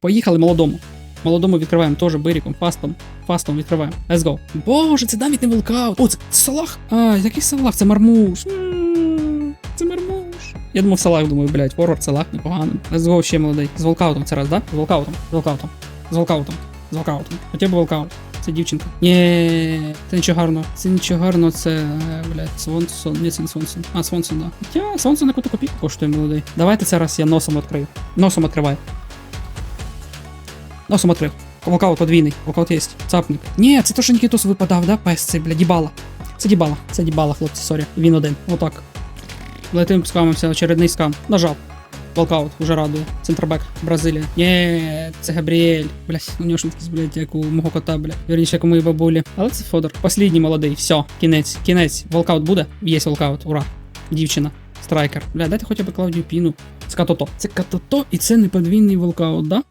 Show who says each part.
Speaker 1: Поїхали молодому. Молодому відкриваємо теж биріком, фастом. Фастом відкриваємо. Let's go. Боже, це навіть не волкаут. О, це Салах. А, який Салах? Це Мармуш. М, Це Мармуш. Я думав Салах, думаю, блядь, форвард, Салах, непогано. Let's go, ще молодий. З волкаутом це раз, да? З волкаутом. З волкаутом. З волкаутом. З волкаутом. Хоча б волкаут. Це дівчинка. Ні, це нічого гарного. Це нічого гарного, це, блядь, Свонсон. Ні, це не Свонсон. А, Свонсон, да. Хоча Свонсон яку копійку коштує молодий. Давайте це раз я носом відкрию. Носом відкриваю. Носом відкрив. Волкаут подвійний. Волкаут є. Цапник. Ні, це то, що Нікітос випадав, да? Пес цей, бля, дібала. Це дібала. Це дібала, хлопці, сорі. Він один. Отак. Летим, скамимося, очередний скам. Нажав. Волкаут, уже радує. Центробек, Бразилія. Ні, це Габріель. Блять, у нього швидкість, блять, як у мого кота, бля. Вірніше, як у моїй бабулі. Але це Фодор. Послідній молодий. Все, кінець. Кінець. Волкаут буде? Є волкаут, ура. Дівчина. Страйкер. Бля, дайте хоча б Клаудію Піну. Це Катото. Це Катото і це не подвійний волкаут, да?